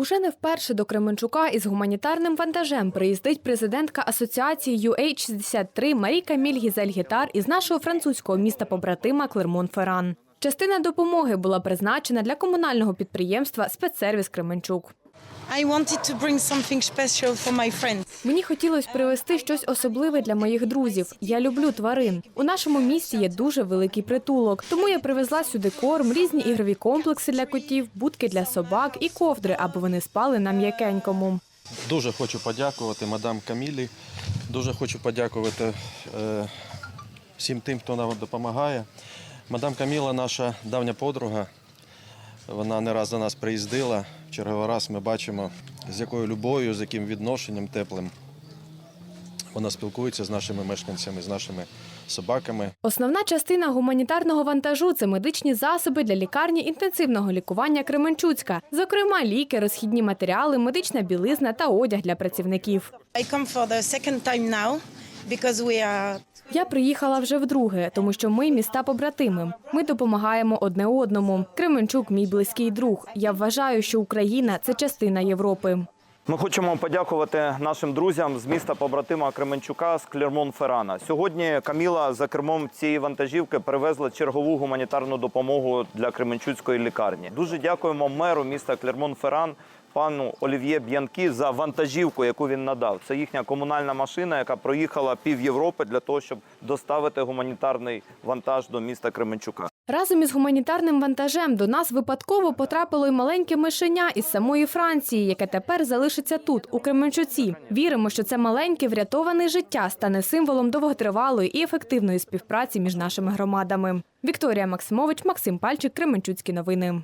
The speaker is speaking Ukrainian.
Уже не вперше до Кременчука із гуманітарним вантажем приїздить президентка асоціації UH63 Марі Каміль Гізель-Гітар із нашого французького міста побратима Клермон-Ферран. Частина допомоги була призначена для комунального підприємства Спецсервіс Кременчук. I wanted to bring something special for my friends. Мені хотілося привезти щось особливе для моїх друзів. Я люблю тварин. У нашому місті є дуже великий притулок, тому я привезла сюди корм, різні ігрові комплекси для котів, будки для собак і ковдри, аби вони спали на м'якенькому. Дуже хочу подякувати мадам Камілі. Дуже хочу подякувати е, всім тим, хто нам допомагає. Мадам Каміла наша давня подруга. Вона не раз до нас приїздила. В черговий раз ми бачимо, з якою любов'ю, з яким відношенням теплим вона спілкується з нашими мешканцями, з нашими собаками. Основна частина гуманітарного вантажу це медичні засоби для лікарні інтенсивного лікування Кременчуцька, зокрема ліки, розхідні матеріали, медична білизна та одяг для працівників. I come for the second time now Я приїхала вже вдруге, тому що ми міста побратими. Ми допомагаємо одне одному. Кременчук мій близький друг. Я вважаю, що Україна це частина Європи. Ми хочемо подякувати нашим друзям з міста побратима Кременчука з Клермон-Феррана. Сьогодні Каміла за кермом цієї вантажівки привезла чергову гуманітарну допомогу для Кременчуцької лікарні. Дуже дякуємо меру міста Клермон-Ферран. Пану Олів'є Б'янкі за вантажівку, яку він надав. Це їхня комунальна машина, яка проїхала пів Європи для того, щоб доставити гуманітарний вантаж до міста Кременчука. Разом із гуманітарним вантажем до нас випадково потрапило й маленьке мишеня із самої Франції, яке тепер залишиться тут, у Кременчуці. Віримо, що це маленьке врятоване життя стане символом довготривалої і ефективної співпраці між нашими громадами. Вікторія Максимович, Максим Пальчик, Кременчуцькі новини.